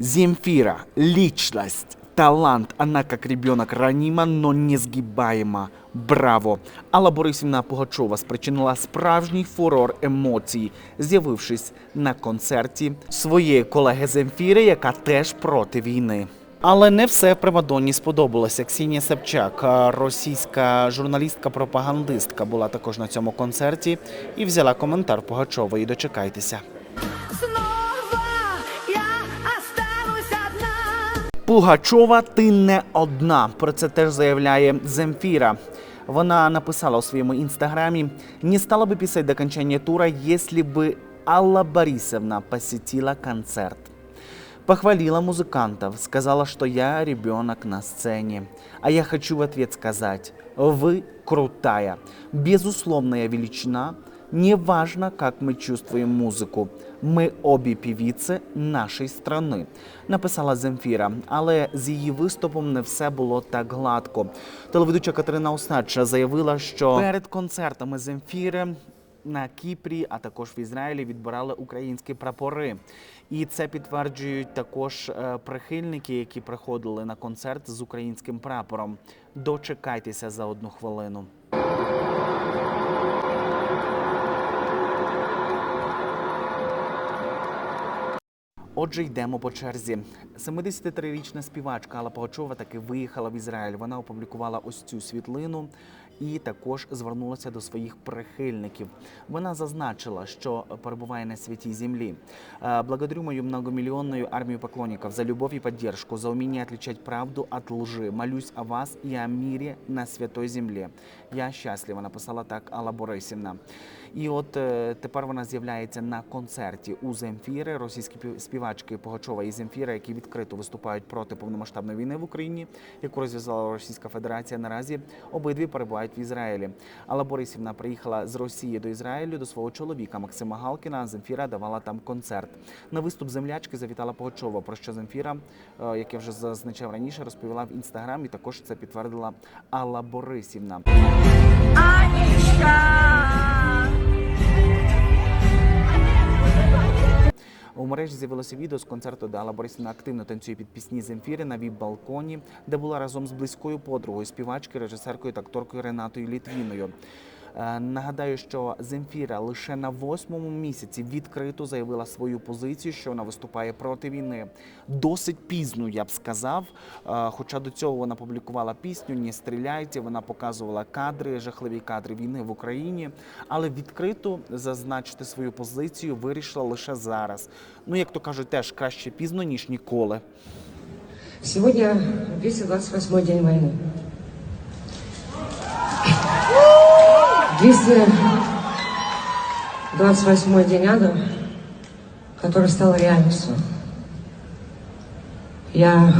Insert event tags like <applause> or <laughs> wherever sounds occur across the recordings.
Земфира, личность, талант. Она как ребенок ранима, но несгибаема. Браво! Алла Борисівна Пугачова спричинила справжній фурор емоцій, з'явившись на концерті своєї колеги Земфіри, яка теж проти війни. Але не все Примадонні сподобалося. Ксенія Собчак, російська журналістка-пропагандистка, була також на цьому концерті і взяла коментар Пугачової. Дочекайтеся. Пугачова, ти не одна. Про це теж заявляє Земфіра. Вона написала у своєму інстаграмі: не стала би писать до окончания тура, если бы Алла Борисовна посетила концерт. Похвалила музыкантов, сказала, что я ребенок на сцене. А я хочу в ответ сказать, вы крутая, безусловная величина, неважно, как мы чувствуем музыку. Ми обі півіці нашої страни, написала Земфіра. Але з її виступом не все було так гладко. Телеведуча Катерина Осадча заявила, що перед концертами Земфіри на Кіпрі, а також в Ізраїлі відбирали українські прапори. І це підтверджують також е, прихильники, які приходили на концерт з українським прапором. Дочекайтеся за одну хвилину. Отже, йдемо по черзі. 73-річна співачка Алла Пугачова таки виїхала в Ізраїль. Вона опублікувала ось цю світлину і також звернулася до своїх прихильників. Вона зазначила, що перебуває на святій землі. Е, Благодарю мою многомиллионную армию поклонников за любовь и поддержку, за умение отличать правду от лжи. Молюсь о вас и о мире на святой земле. Я щаслива, написала так Алла Борисівна. І от е, тепер вона з'являється на концерті у Земфіри. Російські пів- співачки Пугачова і Земфіра, які відкрито виступають проти повномасштабної війни в Україні, яку розв'язала Російська Федерація. Наразі обидві перебувають в Ізраїлі. Алла Борисівна приїхала з Росії до Ізраїлю до свого чоловіка Максима Галкіна. Земфіра давала там концерт. На виступ землячки завітала Пугачова, про що Земфіра, е, як я вже зазначав раніше, розповіла в інстаграм, і також це підтвердила Алла Борисівна. У мережі з'явилося відео з концерту, де Алла Борисівна активно танцює під пісні Земфіри на віп-балконі, де була разом з близькою подругою співачкою, режисеркою та акторкою Ренатою Літвіною. Е, Нагадаю, що Земфіра лише на восьмому місяці відкрито заявила свою позицію, що вона виступає проти війни. Досить пізно, я б сказав. Е, Хоча до цього вона публікувала пісню «Не стріляйте», вона показувала кадри, жахливі кадри війни в Україні, але відкрито зазначити свою позицію вирішила лише зараз. Ну, як то кажуть, теж краще пізно, ніж ніколи. Сегодня 228 день войны. 228 день ада, который стал реальностью. Я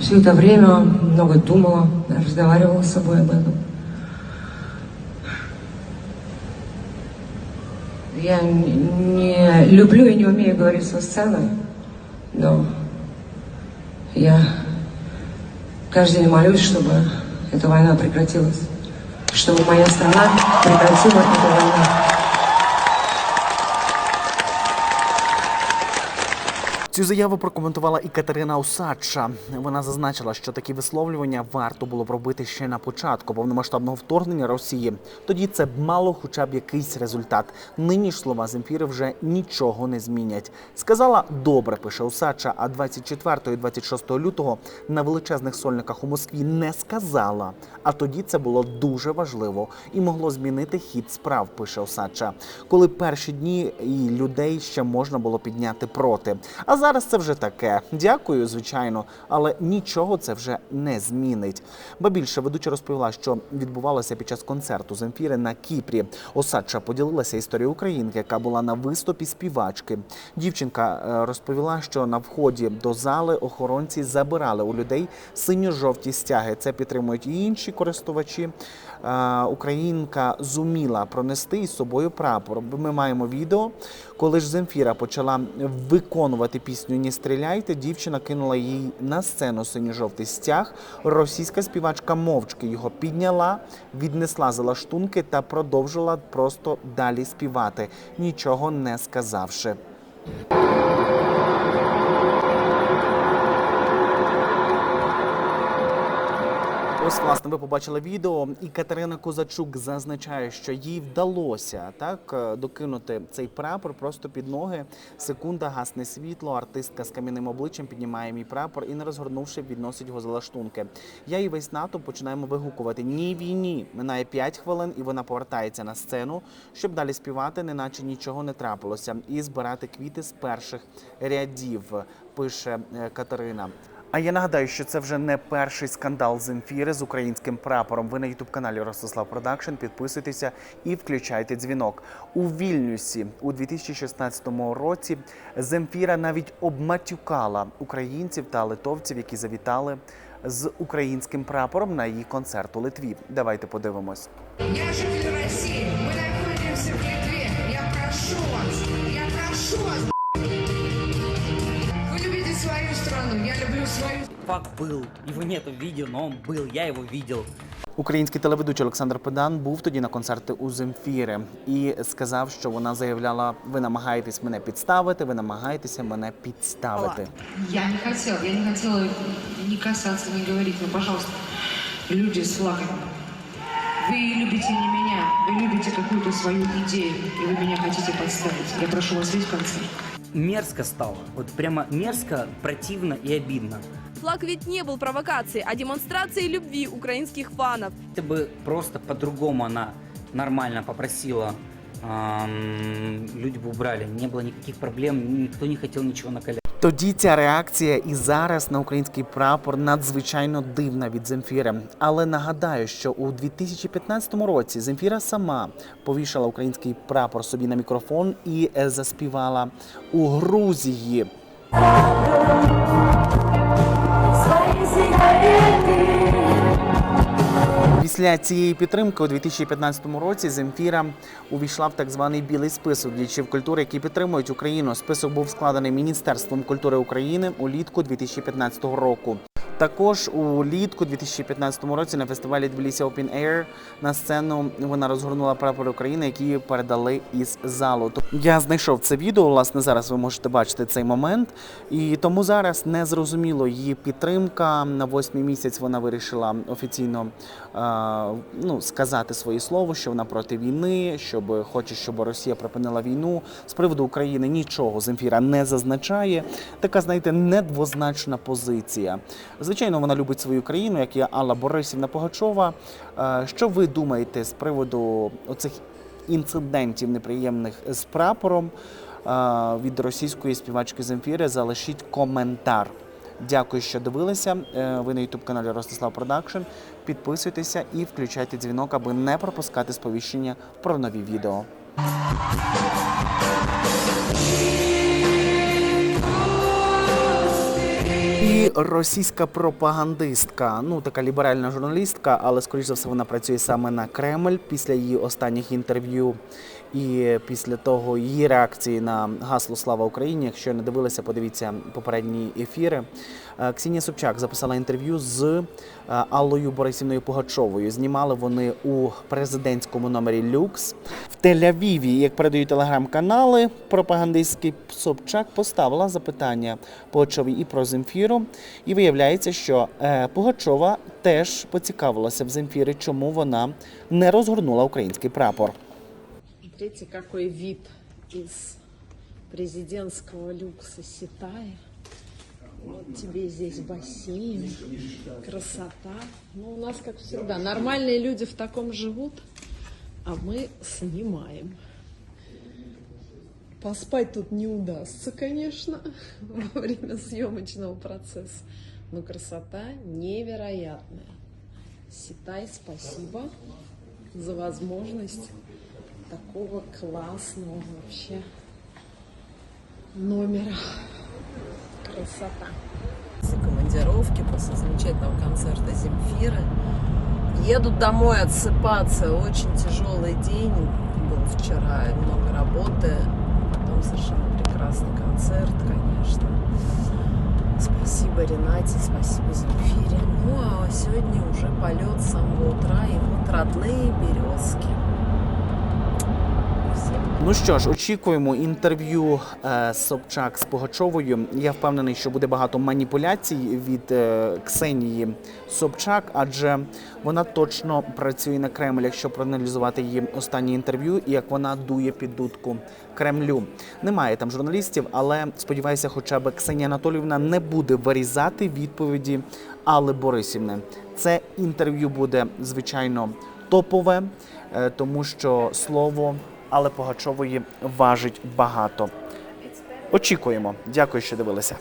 все это время много думала, разговаривала с собой об этом. Я не люблю и не умею говорить со сцены, но я каждый день молюсь, чтобы эта война прекратилась. Чтобы моя страна прекратила эту войну. Цю заяву прокоментувала і Катерина Осадча. Вона зазначила, що такі висловлювання варто було б робити ще на початку повномасштабного вторгнення Росії. Тоді це б мало хоча б якийсь результат. Нині ж слова Земфіри вже нічого не змінять. Сказала добре, пише Осадча, а 24 і 26 лютого на величезних сольниках у Москві не сказала. А тоді це було дуже важливо і могло змінити хід справ, пише Осадча. Коли перші дні і людей ще можна було підняти проти. А зараз це вже таке. Дякую, звичайно, але нічого це вже не змінить. Ба більше ведуча розповіла, що відбувалося під час концерту Земфіри на Кіпрі. Осадча поділилася історією українки, яка була на виступі співачки. Дівчинка е, розповіла, що на вході до зали охоронці забирали у людей синьо-жовті стяги. Це підтримують і інші користувачі. Е, Українка зуміла пронести із собою прапор. Ми маємо відео, коли ж Земфіра почала виконувати пісню «Не стріляйте», дівчина кинула їй на сцену синьо-жовтий стяг. Російська співачка мовчки його підняла, віднесла за лаштунки та продовжила просто далі співати, нічого не сказавши. Ось, власне, ви побачили відео, і Катерина Козачук зазначає, що їй вдалося так е, докинути цей прапор просто під ноги. Секунда гасне світло. Артистка з кам'яним обличчям піднімає мій прапор і, не розгорнувши, відносить його за лаштунки. Я і весь НАТО починаємо вигукувати Ні війні. Минає 5 хвилин, і вона повертається на сцену, щоб далі співати, неначе нічого не трапилося, і збирати квіти з перших рядів. Пише е, Катерина. А я нагадаю, що це вже не перший скандал Земфіри з українським прапором. Ви на ютуб каналі Ростислав Продакшн. Підписуйтеся і включайте дзвінок. У Вільнюсі у 2016 році Земфіра навіть обматюкала українців та литовців, які завітали з українським прапором на її концерт у Литві. Давайте подивимось. Я житель России. Мы Факт был. Его нету в видео, но он был. Я его видел. Український телеведучий Олександр Педан був тоді на концерті у Земфіри і сказав, що вона заявляла: ви намагаєтесь мене підставити, ви намагаєтеся мене підставити. Я не хотела, я не хотела не касаться, не говорить, но, пожалуйста, люди с флагом. Вы любите не меня, вы любите какую-то свою идею, и вы меня хотите подставить. Я прошу вас весь концерт. Мерзко стало. Вот прямо мерзко, противно и обидно. Флаг ведь не был провокацией, а демонстрацией любви украинских фанов. Это бы просто по-другому она нормально попросила. ам, люди бы убрали. Не было никаких проблем, никто не хотел ничего накалять. Тоді ця реакція і зараз на український прапор надзвичайно дивна від Земфіри. Але нагадаю, що у 2015 році Земфіра сама повішала український прапор собі на мікрофон і е, заспівала у Грузії. Після цієї підтримки у 2015 році Земфіра увійшла в так званий білий список діячів культури, які підтримують Україну. Список був складений Міністерством культури України улітку 2015 року. Також улітку 2015 році на фестивалі Тбілісі Open Air на сцену вона розгорнула прапор України, який передали із залу. Я знайшов це відео. Власне, зараз ви можете бачити цей момент. І тому зараз не зрозуміло її підтримка. На восьмий місяць вона вирішила офіційно ну, сказати своє слово, що вона проти війни, щоб хоче, щоб Росія припинила війну. З приводу України нічого Земфіра не зазначає. Така, знаєте, недвозначна позиція. Звичайно, вона любить свою країну, як і Алла Борисівна Погачова. Е, Що ви думаєте з приводу оцих інцидентів неприємних з прапором е, від російської співачки Земфіри? Залишіть коментар. Дякую, що дивилися. Е, Ви на youtube каналі Ростислав Продакшн. Підписуйтеся і включайте дзвінок, аби не пропускати сповіщення про нові відео. Російська пропагандистка, ну така ліберальна журналістка, але скоріш за все вона працює саме на Кремль. Після її останніх інтерв'ю і після того її реакції на гасло Слава Україні. Якщо не дивилися, подивіться попередні ефіри. Е, Ксенія Собчак записала інтерв'ю з е, Аллою Борисівною Пугачовою. Знімали вони у президентському номері Люкс в Тель-Авіві. Як передають телеграм-канали, пропагандистський Собчак поставила запитання Пугачовій і про Земфіру. І виявляється, що е, Пугачова теж поцікавилася в Земфіри, чому вона не розгорнула український прапор. Смотрите, какой вид из президентского люкса Ситая. Вот тебе здесь бассейн, красота. Ну, у нас, как всегда, нормальные люди в таком живут, а мы снимаем. Поспать тут не удастся, конечно, <laughs> во время съемочного процесса. Но красота невероятная. Ситай, спасибо за возможность такого классного вообще номера. Красота. после командировки, после замечательного концерта Земфиры. Еду домой отсыпаться. Очень тяжелый день был вчера, много работы. Потом совершенно прекрасный концерт, конечно. Спасибо Ренате, спасибо Земфире. Ну а сегодня уже полет с самого утра. И вот родные березки. Ну що ж, очікуємо інтерв'ю е, Собчак з Пугачовою. Я впевнений, що буде багато маніпуляцій від е, Ксенії Собчак, адже вона точно працює на Кремль, якщо проаналізувати її останнє інтерв'ю, і як вона дує під дудку Кремлю. Немає там журналістів, але сподіваюся, хоча б Ксенія Анатоліївна не буде вирізати відповіді Алли Борисівни. Це інтерв'ю буде звичайно топове, е, тому що слово Алли Погачової важить багато. Очікуємо. Дякую, що дивилися.